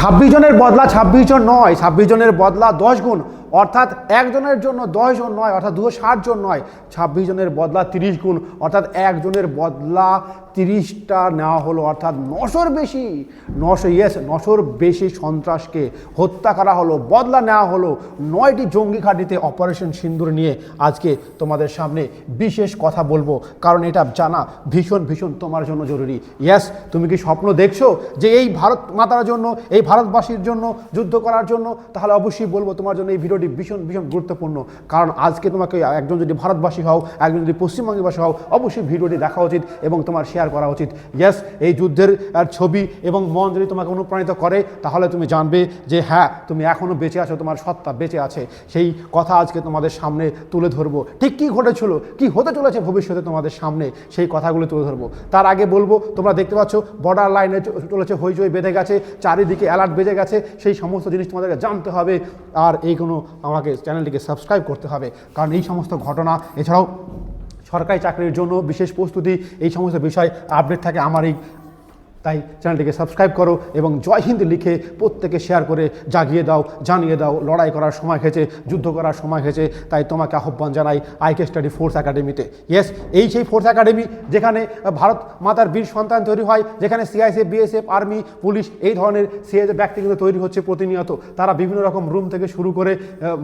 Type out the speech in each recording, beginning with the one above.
ছাব্বিশ জনের বদলা ছাব্বিশ জন নয় ছাব্বিশ জনের বদলা দশ গুণ। অর্থাৎ একজনের জন্য দশ জন নয়, অর্থাৎ দুশো ষাট জন নয়, ছাব্বিশ জনের বদলা তিরিশ গুণ, অর্থাৎ একজনের বদলা তিরিশটা নেওয়া হলো, অর্থাৎ নশোর বেশি, নশো ইয়েস নশোর বেশি সন্ত্রাসকে হত্যা করা হলো, বদলা নেওয়া হলো, নয়টি জঙ্গি ঘাটিতে অপারেশন সিন্দুর নিয়ে আজকে তোমাদের সামনে বিশেষ কথা বলব, কারণ এটা জানা ভীষণ ভীষণ তোমার জন্য জরুরি। ইয়েস তুমি কি স্বপ্ন দেখছ যে এই ভারত মাতার জন্য, এই ভারতবাসীর জন্য, যুদ্ধ করার জন্য? তাহলে অবশ্যই বলব তোমার জন্য এই ভিডিওটি ভীষণ ভীষণ গুরুত্বপূর্ণ। কারণ আজকে তোমাকে একজন যদি ভারতবাসী হও, একজন যদি পশ্চিমবঙ্গবাসী হও, অবশ্যই ভিডিওটি দেখা উচিত এবং তোমার শেয়ার করা উচিত। ইয়েস এই যুদ্ধের ছবি এবং মন যদি তোমাকে অনুপ্রাণিত করে, তাহলে তুমি জানবে যে হ্যাঁ তুমি এখনও বেঁচে আছো, তোমার সত্তা বেঁচে আছে। সেই কথা আজকে তোমাদের সামনে তুলে ধরবো। ঠিক কী ঘটেছিল, কি হতে চলেছে ভবিষ্যতে তোমাদের সামনে, সেই কথাগুলো তুলে ধরবো। তার আগে বলব, তোমরা দেখতে পাচ্ছ বর্ডার লাইনে চলেছে, হইচই বেঁধে গেছে, চারিদিকে অ্যালার্ট বেজে গেছে, সেই সমস্ত জিনিস তোমাদেরকে জানতে হবে। আর এই কোনো আমাকে চ্যানেলটিকে সাবস্ক্রাইব করতে হবে। কারণ এই সমস্ত ঘটনা, এছাড়াও সরকারি চাকরির জন্য বিশেষ প্রস্তুতি, এই সমস্ত বিষয় আপডেট থাকে আমার এই তাই চ্যানেলটিকে সাবস্ক্রাইব করো এবং জয় হিন্দ লিখে প্রত্যেকে শেয়ার করে জাগিয়ে দাও, জানিয়ে দাও, লড়াই করার সময় হয়েছে যুদ্ধ করার সময় হয়েছে তাই তোমাকে আহ্বান জানাই আইকে স্টাডি ফোর্স একাডেমিতে ইয়েস এই সেই ফোর্স একাডেমি যেখানে ভারত মাতার বীর সন্তান তৈরি হয়, যেখানে সিআইএসএফ বিএসএফ আর্মি পুলিশ এই ধরনের সিএসএফ ব্যক্তি কিন্তু তৈরি হচ্ছে প্রতিনিয়ত। তারা বিভিন্ন রকম রুম থেকে শুরু করে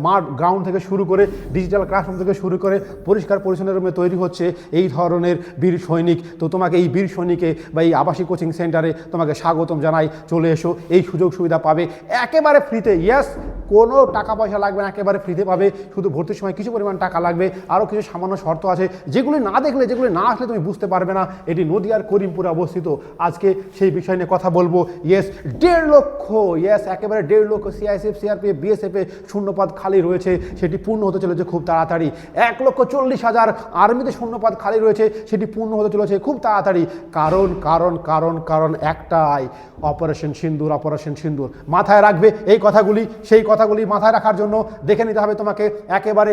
মাঠ গ্রাউন্ড থেকে শুরু করে ডিজিটাল ক্লাসরুম থেকে শুরু করে, পরিষ্কার পরিচ্ছন্ন রুমে তৈরি হচ্ছে এই ধরনের বীর সৈনিক। তো তোমাকে এই বীর সৈনিকে বা এই আবাসিক কোচিং সেন্টারে তোমাকে স্বাগতম জানাই। চলে এসো, এই সুযোগ সুবিধা পাবে। একেবারে ফ্রিতে ইয়েস কোনো টাকা পয়সা লাগবে না, একেবারে ফ্রিতে পাবে। শুধু ভর্তির সময় কিছু পরিমাণ টাকা লাগবে আরও কিছু সামান্য শর্ত আছে। যেগুলি না দেখলে, যেগুলি না আসলে তুমি বুঝতে পারবে না, এটি নদিয়ার করিমপুরে অবস্থিত। আজকে সেই বিষয় নিয়ে কথা বলব। ইয়েস দেড় লক্ষ ইয়েস একেবারে দেড় লক্ষ সিআইএসএফ সিআরপিএফ বিএসএফে শূন্যপদ খালি রয়েছে। সেটি পূর্ণ হতে চলেছে খুব তাড়াতাড়ি। এক লক্ষ চল্লিশ হাজার আর্মিতে শূন্যপদ খালি রয়েছে। সেটি পূর্ণ হতে চলেছে খুব তাড়াতাড়ি। কারণ কারণ কারণ কারণ একটাই, অপারেশন সিন্দুর অপারেশন সিন্দুর। মাথায় রাখবে এই কথাগুলি, সেই কথাগুলি মাথায় রাখার জন্য দেখে নিতে হবে তোমাকে, একেবারে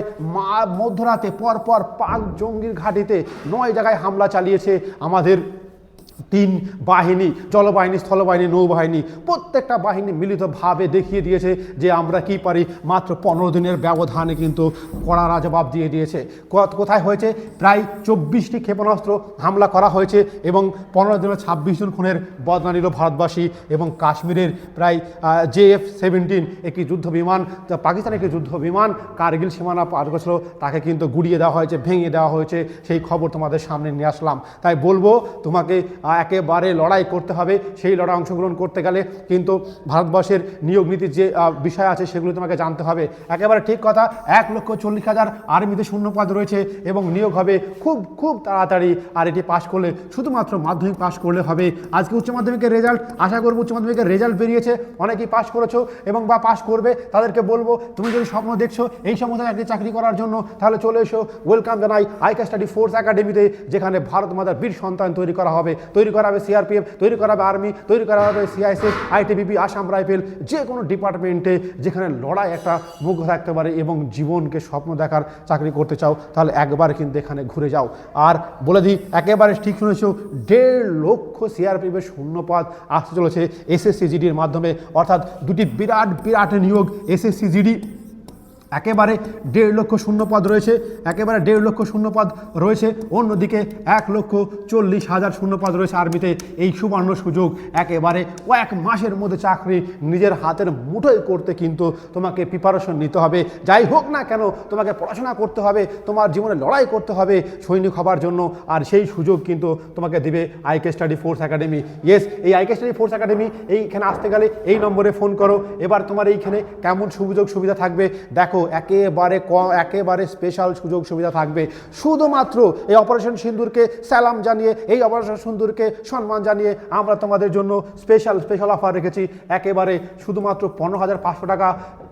মধ্যরাতে পর পর পাক জঙ্গির ঘাটিতে নয় জায়গায় হামলা চালিয়েছে আমাদের তিন বাহিনী, জলবাহিনী, স্থলবাহিনী, নৌবাহিনী, প্রত্যেকটা বাহিনী মিলিতভাবে দেখিয়ে দিয়েছে যে আমরা কি পারি। মাত্র পনেরো দিনের ব্যবধানে কিন্তু কড়ারা জবাব দিয়ে দিয়েছে। কোথায় হয়েছে? প্রায় চব্বিশটি ক্ষেপণাস্ত্র হামলা করা হয়েছে এবং পনেরো দিনের ছাব্বিশ জন খুনের বদনা নিল ভারতবাসী এবং কাশ্মীরের প্রায় জে এফ সেভেন্টিন একটি যুদ্ধ বিমান পাকিস্তানের একটি যুদ্ধ বিমান কার্গিল সীমানা পার করেছিল। তাকে কিন্তু গুড়িয়ে দেওয়া হয়েছে, ভেঙে দেওয়া হয়েছে। সেই খবর তোমাদের সামনে নিয়ে আসলাম। তাই বলব, তোমাকে একেবারে লড়াই করতে হবে, সেই লড়াই অংশগ্রহণ করতে গেলে কিন্তু ভারতবর্ষের নিয়োগ নীতির যে বিষয় আছে সেগুলো তোমাকে জানতে হবে। একেবারে ঠিক কথা, এক লক্ষ চল্লিশ হাজার আর্মিতে শূন্যপদ রয়েছে এবং নিয়োগ হবে খুব খুব তাড়াতাড়ি। আর এটি পাশ করলে, শুধুমাত্র মাধ্যমিক পাশ করলে হবে। আজকে উচ্চ মাধ্যমিকের রেজাল্ট, আশা করব উচ্চ মাধ্যমিকের রেজাল্ট বেরিয়েছে। অনেকেই পাশ করেছ এবং বা পাশ করবে, তাদেরকে বলব, তুমি যদি স্বপ্ন দেখছ এই সমস্ত একটি চাকরি করার জন্য, তাহলে চলে এসো। ওয়েলকাম জানাই আইকা স্টাডি ফোর্স একাডেমিতে, যেখানে ভারত মাতার বীর সন্তান তৈরি করা হবে। তৈরি করা হবে সিআরপিএফ তৈরি করা হবে আর্মি তৈরি করা হবে সিআইএসএফ আইটিবিপি আসাম রাইফেল যে কোনো ডিপার্টমেন্টে যেখানে লড়াই একটা মুখ থাকতে পারে এবং জীবনকে স্বপ্ন দেখার চাকরি করতে চাও, তাহলে একবার কিন্তু এখানে ঘুরে যাও। আর বলে দিই, একেবারে ঠিক শুনেছো, দেড় লক্ষ সিআরপিএফের শূন্যপদ আসতে চলেছে এসএসসি জিডির মাধ্যমে। অর্থাৎ দুটি বিরাট বিরাট নিয়োগ এসএসসি জিডি একেবারে দেড় লক্ষ শূন্যপদ রয়েছে, একেবারে দেড় লক্ষ শূন্যপদ রয়েছে। অন্যদিকে এক লক্ষ চল্লিশ হাজার শূন্যপদ রয়েছে আর্মিতে এই সুবর্ণ সুযোগ একেবারে কয়েক মাসের মধ্যে চাকরি নিজের হাতের মুঠোয় করতে কিন্তু তোমাকে প্রিপারেশন নিতে হবে। যাই হোক না কেন, তোমাকে পড়াশোনা করতে হবে, তোমার জীবনে লড়াই করতে হবে সৈনিক হবার জন্য। আর সেই সুযোগ কিন্তু তোমাকে দেবে IK study force academy yes এই আইকে স্টাডি ফোর্স একাডেমি এইখানে আসতে গেলে এই নম্বরে ফোন করো। এবার তোমার এইখানে কেমন সুযোগ সুবিধা থাকবে, দেখো। একেবারে ক, একেবারে স্পেশাল সুযোগ সুবিধা থাকবে। শুধুমাত্র এই অপারেশন সিন্দুরকে সালাম জানিয়ে, এই অপারেশন সিন্দুরকে সম্মান জানিয়ে আমরা তোমাদের জন্য স্পেশাল স্পেশাল অফার রেখেছি। একেবারে শুধুমাত্র পনেরো হাজার পাঁচশো টাকা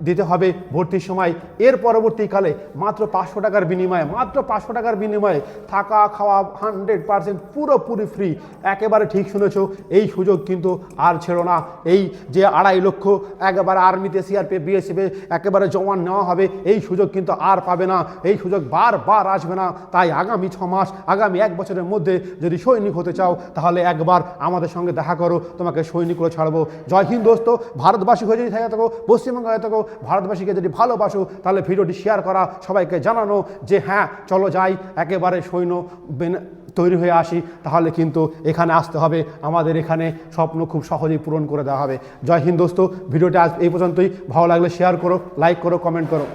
দিতে হবে ভর্তির সময়। এর পরবর্তীকালে মাত্র পাঁচশো টাকার বিনিময়ে, মাত্র পাঁচশো টাকার বিনিময়ে থাকা, খাওয়া হান্ড্রেড পার্সেন্ট পুরোপুরি ফ্রি একেবারে ঠিক শুনেছ, এই সুযোগ কিন্তু আর ছেড়ো না। এই যে আড়াই লক্ষ একেবারে আর্মিতে সিআরপি বিএসএফে একেবারে জওয়ান নেওয়া হবে। হবে এই সুযোগ কিন্তু আর পাবে না, এই সুযোগ বারবার আসবে না। তাই আগামী ছ মাস, আগামী এক বছরের মধ্যে যদি সৈনিক হতে চাও, তাহলে একবার আমাদের সঙ্গে দেখা করো, তোমাকে সৈনিক করে ছাড়বো। জয় হিন্দ দোস্ত, ভারতবাসী হয়ে যদি থাকে থাকো, পশ্চিমবঙ্গ হয়ে থাকো, ভারতবাসীকে যদি ভালোবাসো, তাহলে ভিডিওটি শেয়ার করা, সবাইকে জানানো যে হ্যাঁ চলো যাই, একেবারে সৈন্য তৈরি হয়ে আসি, তাহলে কিন্তু এখানে আসতে হবে। আমাদের এখানে স্বপ্ন খুব সহজেই পূরণ করে দেওয়া হবে। জয় হিন্দ দোস্ত, ভিডিওটা আজ এই পর্যন্তই। ভালো লাগলে শেয়ার করো লাইক করো কমেন্ট করো।